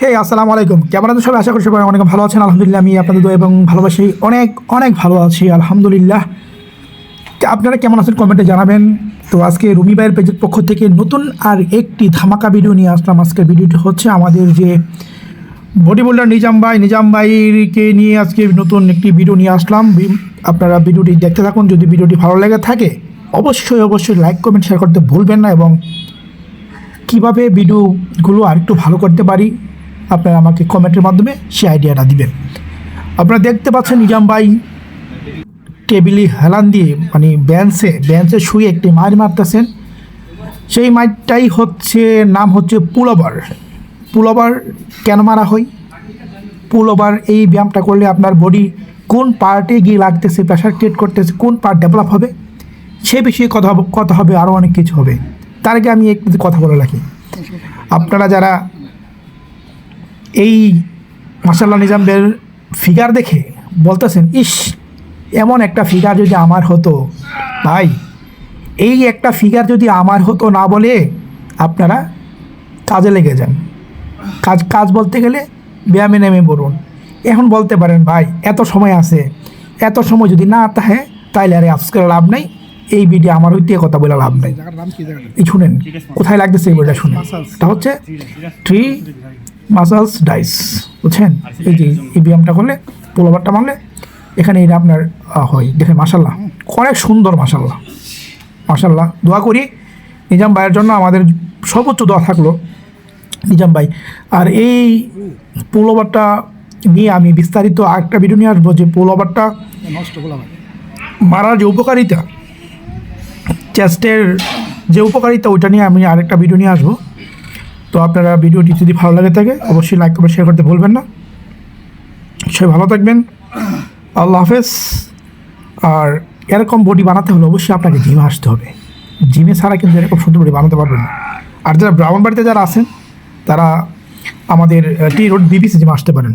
হে আসসালামু আলাইকুম। কেমন আছেন সবাই? আশা করি সবাই অনেক ভালো আছেন। আলহামদুলিল্লাহ, আমি আপনাদের দোয়া এবং ভালোবাসি অনেক অনেক ভালো আছি। আলহামদুলিল্লাহ। আপনারা কেমন আছেন কমেন্টে জানাবেন। তো আজকে রুমি ভাইয়ের পেজের পক্ষ থেকে নতুন আর একটি ধামাকা ভিডিও নিয়ে আসলাম। আজকের ভিডিওটি হচ্ছে আমাদের যে বডি বিল্ডার নিজাম ভাই। নিজাম ভাইকে নিয়ে আজকে নতুন একটি ভিডিও নিয়ে আসলাম। আপনারা ভিডিওটি দেখতে থাকুন। যদি ভিডিওটি ভালো লেগে থাকে, অবশ্যই অবশ্যই লাইক কমেন্ট শেয়ার করতে ভুলবেন না এবং কীভাবে ভিডিওগুলো আরেকটু ভালো করতে পারি আপনারা আমাকে কমেন্টের মাধ্যমে সে আইডিয়াটা দিবেন। আপনারা দেখতে পাচ্ছেন নিজাম ভাই টেবিলে হেলান দিয়ে মানে বেঞ্চে বেঞ্চে শুয়ে একটি মার মারতেছেন। সেই মাইটটাই হচ্ছে, নাম হচ্ছে পুলওভার। পুলওভার কেন মারা হয়? পুলওভার এই ব্যায়ামটা করলে আপনার বডি কোন পার্টে গিয়ে লাগতেছে প্রেশার ক্রিয়েট করতেছে, কোন পার্ট ডেভেলপ হবে? সে বিষয়ে কথা কথা হবে আরও অনেক কিছু হবে। তার আগে আমি একটু কথা বলে রাখি। আপনারা যারা এই মাসাল্লাহ নিজামদের ফিগার দেখে বলতেছেন ইস এমন একটা ফিগার যদি আমার হতো। ভাই এই একটা ফিগার যদি আমার হতো না বলে আপনারা কাজে লেগে যান। কাজ কাজ বলতে গেলে ব্যায়ামে নেমে পড়ুন। এখন বলতে পারেন ভাই এত সময় আছে এত সময় যদি না থাকে তাইলে আরে আজকে লাভ নাই এই ভিডিও আমার হইতে কথা বলে লাভ নাই। এই শুনেন কোথায় লাগতেছে এই বইটা শুনেন? এটা হচ্ছে থ্রি মাসালস ডাইস বুঝছেন? এই যে এই ব্যায়ামটা করলে পোলোভারটা মারলে এখানে এটা আপনার হয়। দেখেন মাসাল্লাহ অনেক সুন্দর মাসাল্লাহ মাসাল্লাহ দোয়া করি নিজাম ভাইয়ের জন্য আমাদের সর্বোচ্চ দোয়া থাকল। নিজাম ভাই আর এই পোলোভারটা নিয়ে আমি বিস্তারিত আরেকটা ভিডিও নিয়ে আসব যে পোলোভারটা মারার যে উপকারিতা চেস্টের যে উপকারিতা ওইটা নিয়ে আমি আরেকটা ভিডিও নিয়ে আসব। তো আপনারা ভিডিওটি যদি ভালো লাগে থাকে, অবশ্যই লাইক করে শেয়ার করতে ভুলবেন না। সবাই ভালো থাকবেন। আল্লাহ হাফেজ। আর এরকম বডি বানাতে হলে অবশ্যই আপনাকে জিমে আসতে হবে। জিমে ছাড়া কিন্তু এরকম সুন্দর বডি বানাতে পারবেন না। আর যারা ব্রাহ্মণ বাড়িতে যারা আছেন, তারা আমাদের টি রোড বিবিসি জিমে আসতে পারেন।